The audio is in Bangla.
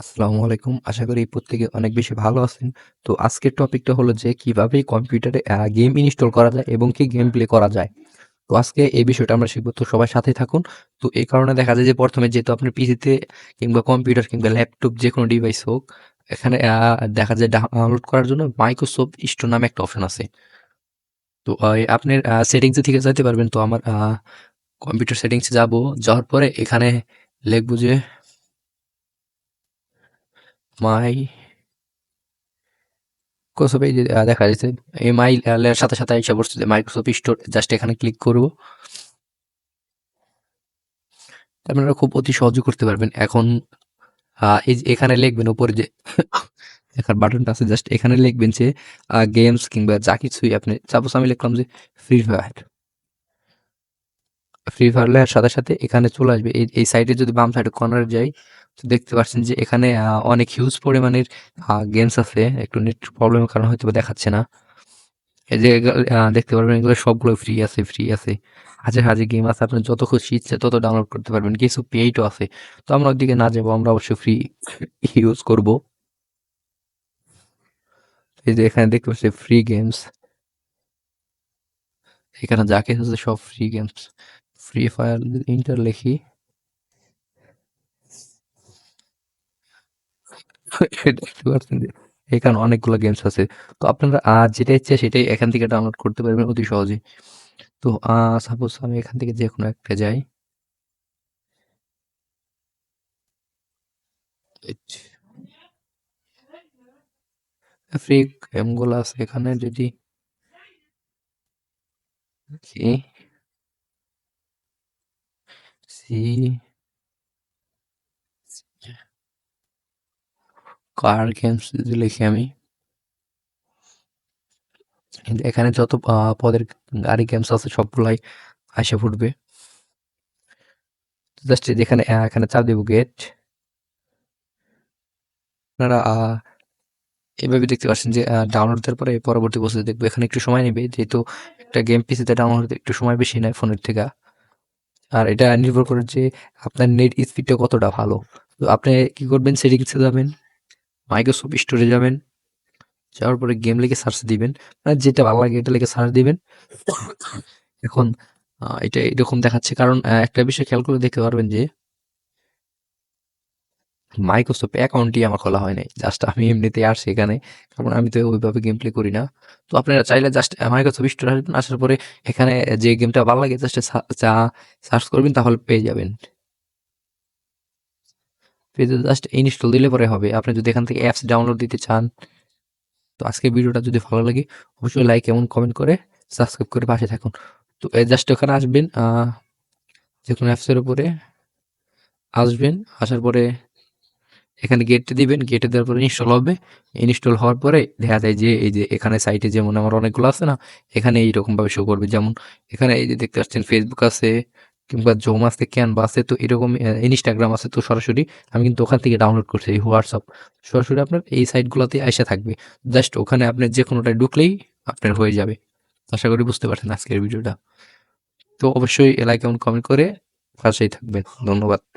আসসালামু আলাইকুম। আশা করি প্রত্যেকে অনেক বেশি ভালো আছেন। তো আজকের টপিকটা হলো যে কীভাবে কম্পিউটারে গেম ইনস্টল করা যায় এবং কি গেম প্লে করা যায়। তো আজকে এই বিষয়টা আমরা শিখব। তো সবাই সাথে থাকুন। তো এই কারণে দেখা যায় যে প্রথমে যেহেতু আপনার পিসিতে কিংবা কম্পিউটার কিংবা ল্যাপটপ যেকোনো ডিভাইস হোক, এখানে দেখা যায় ডাউনলোড করার জন্য Microsoft Store নামে একটা অপশন আছে। তো আপনার সেটিংস থেকে যাইতে পারবেন। তো আমার কম্পিউটার সেটিংসে যাব। যাওয়ার পরে এখানে লিখব যে মাই যে দেখা যাচ্ছে এই মাই এর সাথে, সাথে আইসা পড়ছে যে Microsoft Store জাস্ট এখানে ক্লিক করব। আপনারা খুব অতি সহজে করতে পারবেন। এখন এই এখানে লিখবেন উপরে যে লেখার বাটনটা আছে জাস্ট এখানে লিখবেন যে গেমস কিংবা যা কিছুই আপনি সাপোজ আমি লিখলাম যে ফ্রি ফায়ার। ফ্রি ফায়ার লেখার সাথে, সাথে এখানে চলে আসবে। এই, এই সাইডে যদি বাম সাইডে কর্নারে যাই তো দেখতে পাচ্ছেন যে এখানে অনেক হিউজ পরিমাণের গেমস আছে। একটু নেট প্রবলেমের কারণে হয়তো দেখাচ্ছে না। এই যে দেখতে পারবেন এগুলো সবগুলো ফ্রি আছে, ফ্রি আছে। হাজার, হাজার গেম আছে। আপনার যত খুশি ইচ্ছে তত ডাউনলোড করতে পারবেন। কিছু পেইড ও আছে। তো আমরা ওইদিকে না যাব। আমরা অবশ্যই ফ্রি ইউজ করব। এই যে এখানে দেখতে পাচ্ছি ফ্রি গেমস। এখানে যা কিছু সব free games. Free fire enter লিখি এখানে অনেকগুলো গেমস আছে। তো আপনারা যেটা ইচ্ছে সেটাই এখান থেকে ডাউনলোড করতে পারবেন অতি সহজেই। তো সাপোজ আমি এখান থেকে যে কোনো একটা যাই। ফ্রি গেমগুলো আছে এখানে যদি কার গেমস যদি লিখি আমি এখানে যত পদের গাড়ি গেমস আছে সবগুলাই আইসা পড়বে। জাস্ট যেখানে এখানে চাপ দিব গেট। আপনারা এভাবে দেখতে পাচ্ছেন যে ডাউনলোড দেওয়ার পরে পরবর্তী প্রসেস দেখব। এখানে একটু সময় নেবে যেহেতু একটা গেম পিসিতে ডাউনলোড একটু সময় বেশি নেয় ফোনের থেকে। আর এটা নির্ভর করে যে আপনার নেট স্পিডটা কতটা ভালো। তো আপনি কী করবেন সেটিংসে যাবেন। মাইক্রোসফট স্টোরে যাবেন। যাওয়ার পরে গেম লিখে সার্চ দিবেন। মানে যেটা ভালো লাগে এটা লিখে সার্চ দিবেন। এখন এটা এরকম দেখাচ্ছে কারণ একটা বিষয় খেয়াল করে দেখতে পারবেন যে Microsoft অ্যাকাউন্টই আমার খোলা হয় নাই। জাস্ট আমি এমনিতেই আসছি এখানে। কারণ আমি তো ওইভাবে গেম প্লে করি না। তো আপনারা চাইলে জাস্ট Microsoft Store আসবেন। আসার পরে এখানে যে গেমটা ভালো লাগে জাস্ট চা সার্চ করবেন, তাহলে পেয়ে যাবেন। পেজে জাস্ট ইনস্টল দিলে পরে হবে। আপনি যদি এখান থেকে অ্যাপস ডাউনলোড দিতে চান, তো আজকে ভিডিওটা যদি ভালো লাগে, অবশ্যই লাইক এবং কমেন্ট করে সাবস্ক্রাইব করে পাশে থাকুন। তো জাস্ট ওখানে আসবেন আ যেকোনো অ্যাপসের উপরে আসবেন। আসার পরে এখানে গেটে দিবেন। গেটে দেওয়ার পরে ইনস্টল হবে। ইনস্টল হওয়ার পরে দেখা যায় যে এই যে এখানে সাইটে যেমন আমার অনেকগুলো আছে না? এখানে এইরকমভাবে শো করবে। যেমন এখানে এই যে দেখতে পাচ্ছেন ফেসবুক আছে কিংবা Chrome আছে, Canva আছে। তো এরকম ইনস্টাগ্রাম আছে। তো সরাসরি আমি কিন্তু ওখান থেকে ডাউনলোড করছি এই WhatsApp। সরাসরি আপনার এই সাইটগুলাতে আইসা থাকবে। জাস্ট ওখানে আপনি যেকোনোটায় ঢুকলেই আপনার হয়ে যাবে। আশা করি বুঝতে পারছেন আজকের ভিডিওটা। তো অবশ্যই এবং কমেন্ট করে পাশেই থাকবেন। ধন্যবাদ।